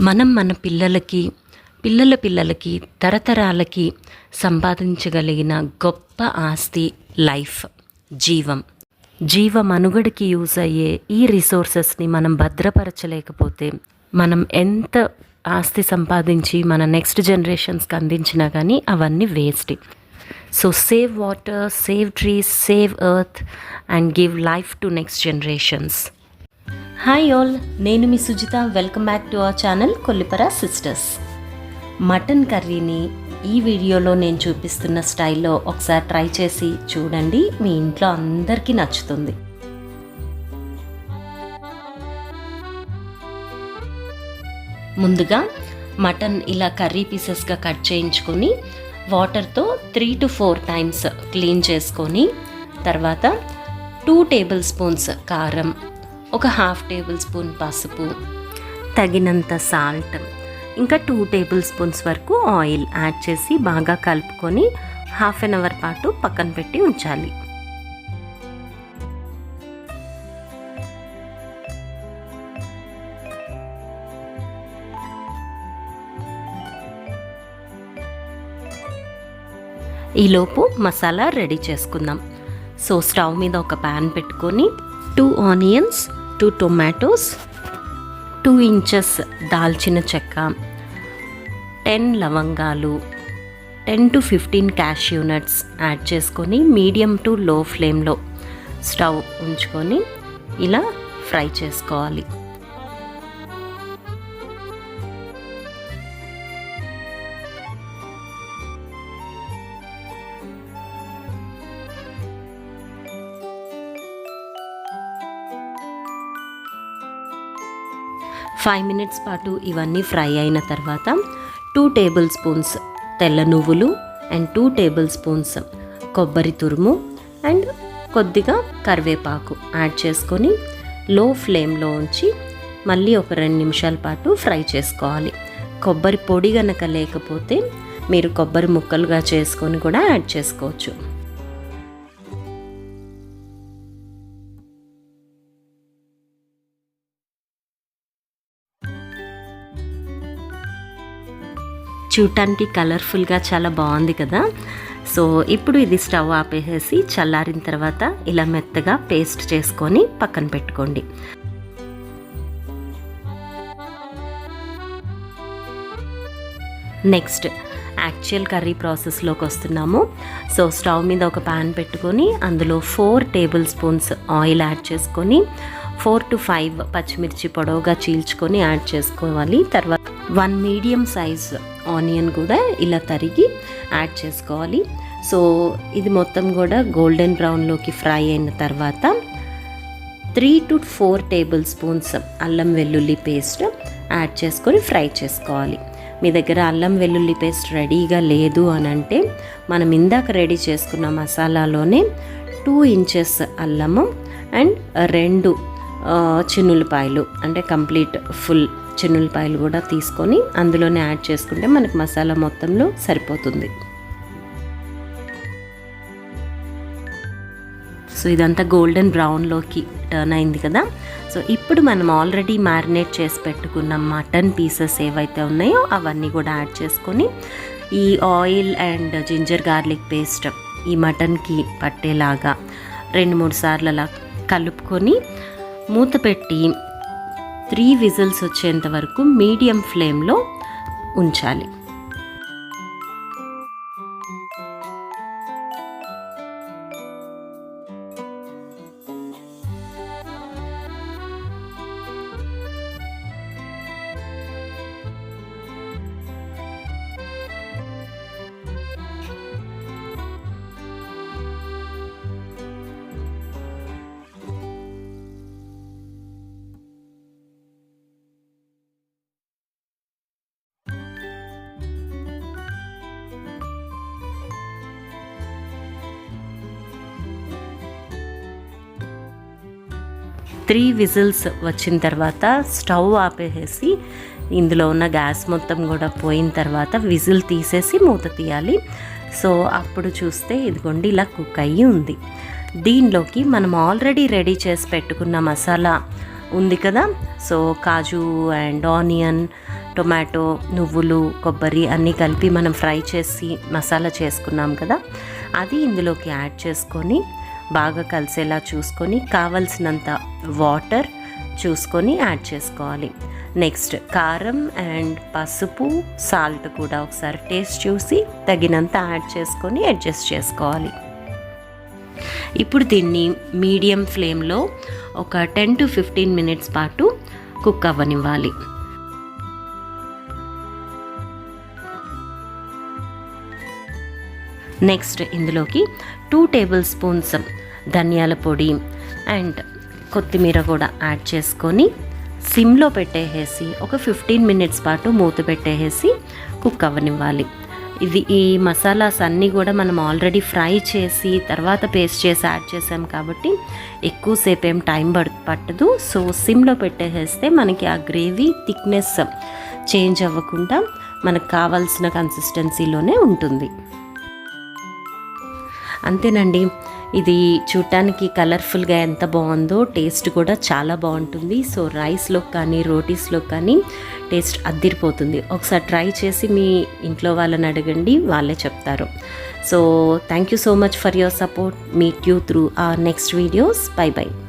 మనం మన పిల్లలకి పిల్లల పిల్లలకి తరతరాలకి సంపాదించగలిగిన గొప్ప ఆస్తి లైఫ్ జీవం. జీవ మనుగడకి యూజ్ అయ్యే ఈ రిసోర్సెస్ని మనం భద్రపరచలేకపోతే మనం ఎంత ఆస్తి సంపాదించి మన నెక్స్ట్ జనరేషన్స్కి అందించినా కానీ అవన్నీ waste. So save water save trees save earth and give life to next generations. Hi all నేను మీ Sujitha. Welcome back to our channel Kollipara sisters mutton కర్రీని ఈ వీడియోలో నేను చూపిస్తున్న స్టైల్లో ఒకసారి ట్రై చేసి చూడండి. మీ ఇంట్లో అందరికీ నచ్చుతుంది. ముందుగా మటన్ ఇలా కర్రీ పీసెస్గా కట్ చేయించుకొని వాటర్తో three to four times clean చేసుకొని తర్వాత టూ టేబుల్ స్పూన్స్ కారం ఒక హాఫ్ టేబుల్ స్పూన్ పసుపు తగినంత సాల్ట్ ఇంకా టూ టేబుల్ స్పూన్స్ వరకు ఆయిల్ యాడ్ చేసి బాగా కలుపుకొని హాఫ్ అన్ అవర్ పాటు పక్కన పెట్టి ఉంచాలి. ఈలోపు మసాలా రెడీ చేసుకుందాం. సో స్టవ్ మీద ఒక ప్యాన్ పెట్టుకొని two onions two tomatoes two inches దాల్చిన చెక్క టెన్ లవంగాలు ten to fifteen cashew nuts add చేసుకొని మీడియం టు లో ఫ్లేమ్లో స్టవ్ ఉంచుకొని ఇలా ఫ్రై చేసుకోవాలి. ఫైవ్ మినిట్స్ పాటు ఇవన్నీ ఫ్రై అయిన తర్వాత టూ టేబుల్ స్పూన్స్ తెల్ల నువ్వులు అండ్ టూ టేబుల్ స్పూన్స్ కొబ్బరి తురుము అండ్ కొద్దిగా కరివేపాకు యాడ్ చేసుకొని లో ఫ్లేమ్లో ఉంచి మళ్ళీ ఒక రెండు నిమిషాల పాటు ఫ్రై చేసుకోవాలి. కొబ్బరి పొడి గనక లేకపోతే మీరు కొబ్బరి ముక్కలుగా చేసుకొని కూడా యాడ్ చేసుకోవచ్చు. చూడటానికి కలర్ఫుల్గా చాలా బాగుంది కదా. సో ఇప్పుడు ఇది స్టవ్ ఆపేసేసి చల్లారిన తర్వాత ఇలా మెత్తగా పేస్ట్ చేసుకొని పక్కన పెట్టుకోండి. నెక్స్ట్ యాక్చువల్ కర్రీ ప్రాసెస్లోకి వస్తున్నాము. సో స్టవ్ మీద ఒక ప్యాన్ పెట్టుకొని అందులో four table spoons oil add చేసుకొని ఫోర్ టు ఫైవ్ పచ్చిమిర్చి పొడవుగా చీల్చుకొని యాడ్ చేసుకోవాలి. తర్వాత వన్ మీడియం సైజ్ ఆనియన్ కూడా ఇలా తరిగి యాడ్ చేసుకోవాలి. సో ఇది మొత్తం కూడా గోల్డెన్ బ్రౌన్లోకి ఫ్రై అయిన తర్వాత three to four table spoons అల్లం వెల్లుల్లి పేస్ట్ యాడ్ చేసుకొని ఫ్రై చేసుకోవాలి. మీ దగ్గర అల్లం వెల్లుల్లి పేస్ట్ రెడీగా లేదు అని అంటే మనం ఇందాక రెడీ చేసుకున్న మసాలాలోనే టూ ఇంచెస్ అల్లము అండ్ రెండు చిన్నులపాయలు అంటే కంప్లీట్ ఫుల్ చిన్నులపాయలు కూడా తీసుకొని అందులోనే యాడ్ చేసుకుంటే మనకు మసాలా మొత్తంలో సరిపోతుంది. సో ఇదంతా గోల్డెన్ బ్రౌన్లోకి టర్న్ అయింది కదా? సో ఇప్పుడు మనం ఆల్రెడీ మ్యారినేట్ చేసి పెట్టుకున్న మటన్ పీసెస్ ఏవైతే ఉన్నాయో అవన్నీ కూడా యాడ్ చేసుకొని ఈ oil and ginger garlic paste ఈ మటన్కి పట్టేలాగా రెండు మూడు సార్లు అలా కలుపుకొని మూత పెట్టి త్రీ విజిల్స్ వచ్చేంత వరకు మీడియం ఫ్లేమ్లో ఉంచాలి. త్రీ విజిల్స్ వచ్చిన తర్వాత స్టవ్ ఆపేసి ఇందులో ఉన్న గ్యాస్ మొత్తం కూడా పోయిన తర్వాత విజిల్ తీసేసి మూత తీయాలి. సో అప్పుడు చూస్తే ఇదిగోండి ఇలా కుక్ అయ్యి ఉంది. దీనిలోకి మనం ఆల్రెడీ రెడీ చేసి పెట్టుకున్న మసాలా ఉంది కదా? సో కాజు అండ్ ఆనియన్ టొమాటో నువ్వులు కొబ్బరి అన్నీ కలిపి మనం ఫ్రై చేసి మసాలా చేసుకున్నాం కదా? అది ఇందులోకి యాడ్ చేసుకొని బాగా కలిసేలా చూసుకొని కావలసినంత వాటర్ చూసుకొని యాడ్ చేసుకోవాలి. నెక్స్ట్ కారం అండ్ పసుపు సాల్ట్ కూడా ఒకసారి టేస్ట్ చూసి తగినంత యాడ్ చేసుకొని అడ్జస్ట్ చేసుకోవాలి. ఇప్పుడు దీన్ని మీడియం ఫ్లేమ్లో ఒక టెన్ టు ఫిఫ్టీన్ మినిట్స్ పాటు కుక్ అవ్వనివ్వాలి. నెక్స్ట్ ఇందులోకి టూ టేబుల్ స్పూన్స్ ధనియాల పొడి అండ్ కొత్తిమీర కూడా యాడ్ చేసుకొని సిమ్లో పెట్టేసి ఒక ఫిఫ్టీన్ మినిట్స్ పాటు మూత పెట్టేసి కుక్ అవ్వనివ్వాలి. ఇది ఈ మసాలాస్ అన్నీ కూడా మనం ఆల్రెడీ ఫ్రై చేసి తర్వాత పేస్ట్ చేసి యాడ్ చేసాం కాబట్టి ఎక్కువసేపు ఏం టైం పడ్ పట్టదు. సో సిమ్లో పెట్టేసేస్తే మనకి ఆ గ్రేవీ థిక్నెస్ చేంజ్ అవ్వకుండా మనకు కావాల్సిన కన్సిస్టెన్సీలోనే ఉంటుంది. అంతేనండి. ఇది చూడటానికి కలర్ఫుల్గా ఎంత బాగుందో టేస్ట్ కూడా చాలా బాగుంటుంది. సో రైస్లో కానీ రోటీస్లో కానీ టేస్ట్ అద్దిరిపోతుంది. ఒకసారి ట్రై చేసి మీ ఇంట్లో వాళ్ళని అడగండి వాళ్ళే చెప్తారు. So thank you so much for your support. Meet you through our next videos. Bye bye.